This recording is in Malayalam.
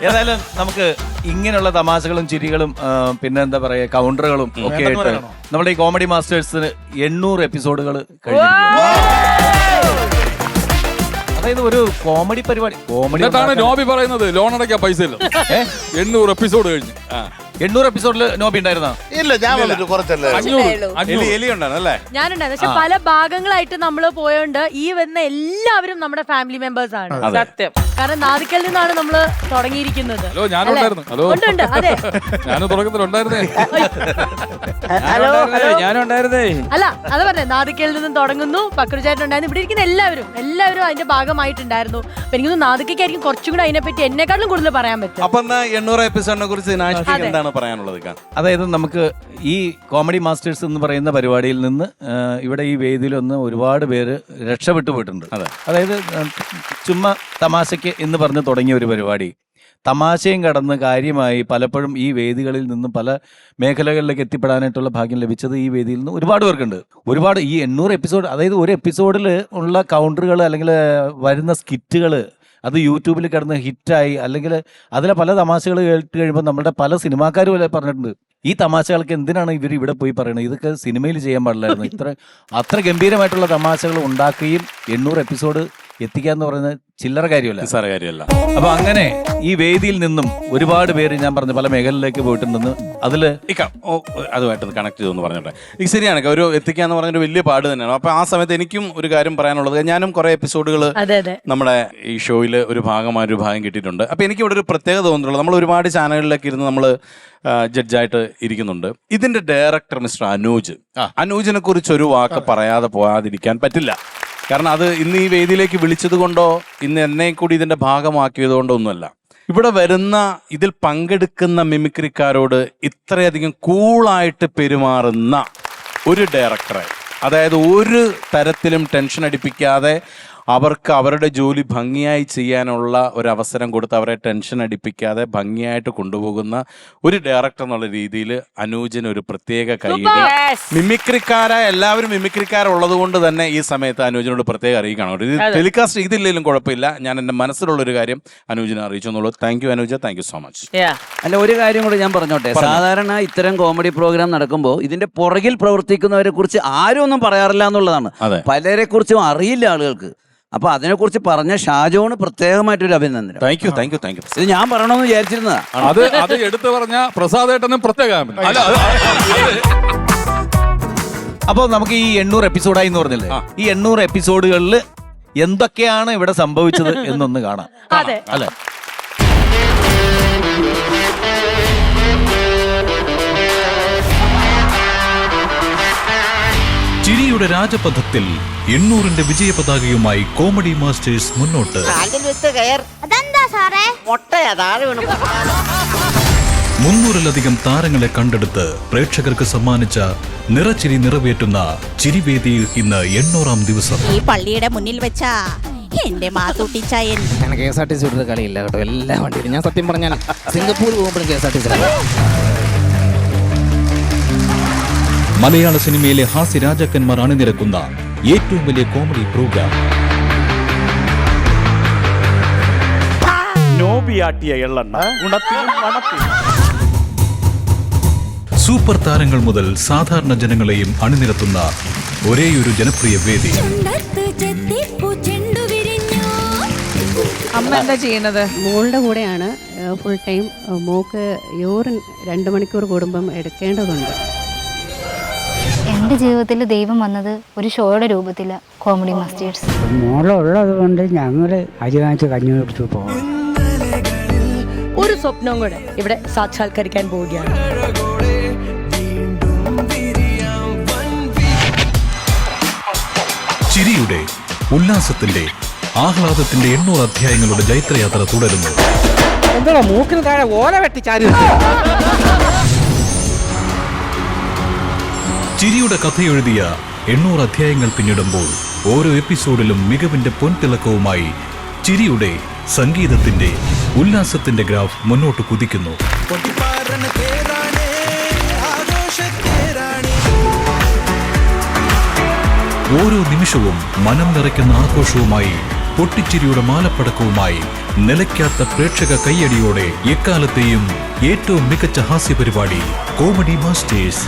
ഏതായാലും നമുക്ക് ഇങ്ങനെയുള്ള തമാശകളും ചിരികളും ആ, പിന്നെ എന്താ പറയാ കൗണ്ടറുകളും ഒക്കെ ആയിട്ട് നമ്മുടെ ഈ കോമഡി മാസ്റ്റേഴ്സിന് എണ്ണൂറ് എപ്പിസോഡുകൾ കഴിഞ്ഞു അതായത് ഒരു കോമഡി പരിപാടി. കോമഡി എന്നിട്ടാണ് നോബി പറയുന്നത് ലോൺ അടയ്ക്കാൻ പൈസ ഇല്ല എണ്ണൂറ് എപ്പിസോഡ് കഴിഞ്ഞ്. എണ്ണൂറ് എപ്പിസോഡിൽ നോബി ഉണ്ടായിരുന്ന? ഇല്ല ഞാൻ വന്നിട്ട് കുറച്ചല്ലേ. അഞ്ഞൂറ്. എലി ഉണ്ടായിരുന്നു അല്ലേ? ഞാനുണ്ടായിരുന്നു. പക്ഷെ പല ഭാഗങ്ങളായിട്ട് നമ്മൾ പോയോണ്ട് ഈ വന്ന എല്ലാവരും നമ്മുടെ ഫാമിലി മെമ്പേഴ്സ് ആണ്. സത്യം. കാരണം നാദിക്കൽ നിന്നാണ് നമ്മൾ തുടങ്ങിയിരിക്കുന്നത്. Hello hello. ഉണ്ട്, ഉണ്ട്, അതെ. തുടക്കത്തിലുണ്ടായിരുന്നേ ഹലോ ഹലോ. ഞാനും ഉണ്ടായിരുന്നേ അല്ല അത് പറഞ്ഞേ നാദിക്കൽ നിന്നും തുടങ്ങുന്നു പക്രുചായിട്ടുണ്ടായിരുന്നു ഉണ്ടായിരുന്നു ഇവിടെ ഇരിക്കുന്ന എല്ലാവരും എല്ലാവരും അതിന്റെ ഭാഗമായിട്ടുണ്ടായിരുന്നു. അപ്പൊ എനിക്ക് നാദിക്കായിരിക്കും കുറച്ചും കൂടെ അതിനെപ്പറ്റി എന്നെക്കാളും കൂടുതൽ പറയാൻ പറ്റും. അപ്പൊ എന്നാ എണ്ണൂറ് എപ്പിസോഡിനെ കുറിച്ച് അതെ. എന്താണ് പറയാനുള്ളത് അതായത് നമുക്ക് ഈ കോമഡി മാസ്റ്റേഴ്സ് എന്ന് പറയുന്ന പരിപാടിയിൽ നിന്ന് ഇവിടെ ഈ വേദിയിൽ ഒന്ന് ഒരുപാട് പേര് രക്ഷപ്പെട്ടു പോയിട്ടുണ്ട്. അതായത് ചുമ്മാ തമാശയ്ക്ക് എന്ന് പറഞ്ഞ് തുടങ്ങിയ ഒരു പരിപാടി. തമാശയും കടന്ന് കാര്യമായി പലപ്പോഴും ഈ വേദികളിൽ നിന്നും പല മേഖലകളിലേക്ക് എത്തിപ്പെടാനായിട്ടുള്ള ഭാഗ്യം ലഭിച്ചത് ഈ വേദിയിൽ നിന്ന് ഒരുപാട് പേർക്കുണ്ട്. ഒരുപാട് ഈ എണ്ണൂറ് എപ്പിസോഡ് അതായത് ഒരു എപ്പിസോഡിൽ ഉള്ള കൗണ്ടറുകൾ അല്ലെങ്കിൽ വരുന്ന സ്കിറ്റുകൾ അത് യൂട്യൂബിൽ കിടന്ന് ഹിറ്റായി അല്ലെങ്കിൽ അതിലെ പല തമാശകൾ കേട്ട് കഴിയുമ്പോൾ നമ്മുടെ പല സിനിമാക്കാരും വരെ പറഞ്ഞിട്ടുണ്ട്. ഈ തമാശകൾക്ക് എന്തിനാണ് ഇവർ ഇവിടെ പോയി പറയുന്നത് ഇതൊക്കെ സിനിമയിൽ ചെയ്യാൻ പാടില്ലായിരുന്നു. ഇത്ര അത്ര ഗംഭീരമായിട്ടുള്ള തമാശകൾ ഉണ്ടാക്കുകയും എണ്ണൂറ് എപ്പിസോഡ് എത്തിക്കുക എന്ന് പറയുന്നത് ചില്ലറ കാര്യമല്ല. നിസ്സാര കാര്യമല്ല. അപ്പൊ അങ്ങനെ ഈ വേദിയിൽ നിന്നും ഒരുപാട് പേര് ഞാൻ പറഞ്ഞു പല മേഖലയിലേക്ക് പോയിട്ടുണ്ടെന്ന് അതിൽ അതുമായിട്ട് കണക്ട് ചെയ്തെന്ന് പറഞ്ഞോട്ടെ. ഇത് ശരിയാണ്. ഒരു എത്തിക്കുക എന്ന് പറഞ്ഞൊരു വലിയ പാട് തന്നെയാണ്. അപ്പൊ ആ സമയത്ത് എനിക്കും ഒരു കാര്യം പറയാനുള്ളത്. ഞാനും കുറെ എപ്പിസോഡുകൾ അതെ അതെ. നമ്മുടെ ഈ ഷോയിൽ ഒരു ഭാഗമായ ഒരു ഭാഗം കിട്ടിയിട്ടുണ്ട്. അപ്പൊ എനിക്ക് ഇവിടെ ഒരു പ്രത്യേകത തോന്നുന്നുള്ളൂ നമ്മൾ ഒരുപാട് ചാനലുകളിലൊക്കെ ഇരുന്ന് നമ്മൾ ജഡ്ജായിട്ട് ഇരിക്കുന്നുണ്ട്. ഇതിന്റെ ഡയറക്ടർ മിസ്റ്റർ അനൂജ്. അനൂജിനെ കുറിച്ച് ഒരു വാക്ക് പറയാതെ പോകാതിരിക്കാൻ പറ്റില്ല. കാരണം അത് ഇന്ന് ഈ വേദിയിലേക്ക് വിളിച്ചത് കൊണ്ടോ ഇന്ന് എന്നെ കൂടി ഇതിന്റെ ഭാഗമാക്കിയത് കൊണ്ടോ ഒന്നുമല്ല. ഇവിടെ വരുന്ന ഇതിൽ പങ്കെടുക്കുന്ന മിമിക്രിക്കാരോട് ഇത്രയധികം കൂളായിട്ട് പെരുമാറുന്ന ഒരു ഡയറക്ടറെ അതായത് ഒരു തരത്തിലും ടെൻഷൻ അടിപ്പിക്കാതെ അവർക്ക് അവരുടെ ജോലി ഭംഗിയായി ചെയ്യാനുള്ള ഒരു അവസരം കൊടുത്ത് അവരെ ടെൻഷൻ അടിപ്പിക്കാതെ ഭംഗിയായിട്ട് കൊണ്ടുപോകുന്ന ഒരു ഡയറക്ടർ എന്നുള്ള രീതിയിൽ അനൂജൻ ഒരു പ്രത്യേക കൈ മിമിക്രിക്കാരായ എല്ലാവരും മിമിക്രിക്കാരുള്ളത് കൊണ്ട് തന്നെ ഈ സമയത്ത് അനൂജനോട് പ്രത്യേകം അറിയിക്കണം ഒരു ഇത് ടെലികാസ്റ്റ് ചെയ്തില്ലെങ്കിലും കുഴപ്പമില്ല. ഞാൻ എന്റെ മനസ്സിലുള്ള ഒരു കാര്യം അനൂജിനെ അറിയിച്ചു എന്നുള്ളൂ thank you Anuja thank you so much അല്ല ഒരു കാര്യം കൂടി ഞാൻ പറഞ്ഞോട്ടെ. സാധാരണ ഇത്തരം കോമഡി പ്രോഗ്രാം നടക്കുമ്പോൾ ഇതിന്റെ പുറകിൽ പ്രവർത്തിക്കുന്നവരെ കുറിച്ച് ആരും ഒന്നും പറയാറില്ല എന്നുള്ളതാണ്. അതെ. പലരെ കുറിച്ചും അറിയില്ല ആളുകൾക്ക്. അപ്പൊ അതിനെക്കുറിച്ച് പറഞ്ഞ ഷാജോണ് പ്രത്യേകമായിട്ടൊരു അഭിനന്ദനം. Thank you thank you thank you ഇത് ഞാൻ പറയണമെന്ന് വിചാരിച്ചിരുന്നതാ. അത് അത് എടുത്തു പറഞ്ഞ പ്രസാദേട്ടനും പ്രത്യേക അല്ല അത് അപ്പോൾ നമുക്ക് ഈ എണ്ണൂറ് എപ്പിസോഡായി എന്ന് പറഞ്ഞില്ലേ? ഈ എണ്ണൂറ് എപ്പിസോഡുകളിൽ എന്തൊക്കെയാണ് ഇവിടെ സംഭവിച്ചത് എന്നൊന്ന് കാണാം. അതെ. അല്ലെ? ചിരിയുടെ രാജപഥത്തിൽ എണ്ണൂറിന്റെ വിജയ പതാകയുമായി കോമഡി മാസ്റ്റേഴ്സ് മുന്നോട്ട്. അതെന്താ സാറേ? മുട്ടയാ താഴെ വീണ് മുന്നൂറിലധികം താരങ്ങളെ കണ്ടെടുത്ത് പ്രേക്ഷകർക്ക് സമ്മാനിച്ച നിറച്ചിരി നിറവേറ്റുന്ന ചിരിവേദിയിൽ ഇന്ന് എണ്ണൂറാം ദിവസം. ഈ പള്ളിയുടെ മുന്നിൽ വെച്ചാ എന്റെ മാത്തൂട്ടിച്ചായൻ ഞാൻ K S R T C വിടുന്ന കളിയില്ല കേട്ടോ എല്ലാ വണ്ടിയിലും. ഞാൻ സത്യം പറഞ്ഞാൽ സിംഗപ്പൂർ പോകുമ്പോഴും K S R T C മലയാള സിനിമയിലെ ഹാസ്യ രാജാക്കന്മാർ അണിനിരക്കുന്ന ഏറ്റവും വലിയ കോമഡി പ്രോഗ്രാം നോബിയാട്ടിയ എള്ളെണ്ണ. സൂപ്പർ താരങ്ങൾ മുതൽ സാധാരണ ജനങ്ങളെയും അണിനിരത്തുന്ന ഒരേയൊരു ജനപ്രിയ വേദി. അമ്മ എന്താ ചെയ്യുന്നത്? മോളുടെ കൂടെയാണ് ഫുൾ ടൈം മോക്ക് യൂറിൻ രണ്ട് മണിക്കൂർ കൂടുമ്പം എടുക്കേണ്ടതുണ്ട്. എന്റെ ജീവിതത്തിൽ ദൈവം വന്നത് ഒരു ഷോയുടെ രൂപത്തില കോമഡി മാസ്റ്റേഴ്സ് മോളുള്ളത് കൊണ്ട് ഞങ്ങൾ അരിവാങ്ങിച്ച് കഞ്ഞി കുടിച്ച് പോകും ഒരു സ്വപ്നവും കൂടെ ഇവിടെ സാക്ഷാത്കരിക്കാൻ പോവുകയാണ്. ചിരിയുടെ ഉല്ലാസത്തിന്റെ ആഹ്ലാദത്തിന്റെ എണ്ണൂറ് അധ്യായങ്ങളുടെ ജൈത്രയാത്ര തുടരുന്നു. എന്താ മൂക്കിന് താഴെ ഓല വെട്ടി ചാരി ചിരിയുടെ കഥ എഴുതിയ എണ്ണൂറ് അധ്യായങ്ങൾ പിന്നിടുമ്പോൾ ഓരോ എപ്പിസോഡിലും മികവിന്റെ പൊൻതിളക്കവുമായി ചിരിയുടെ സംഗീതത്തിന്റെ ഉല്ലാസത്തിന്റെ ഗ്രാഫ് മുന്നോട്ട് കുതിക്കുന്നു. ഓരോ നിമിഷവും മനം നിറയ്ക്കുന്ന ആഘോഷവുമായി പൊട്ടിച്ചിരിയുടെ മാലപ്പടക്കവുമായി നിലയ്ക്കാത്ത പ്രേക്ഷക കൈയടിയോടെ എക്കാലത്തെയും ഏറ്റവും മികച്ച ഹാസ്യ പരിപാടി കോമഡി മാസ്റ്റേഴ്സ്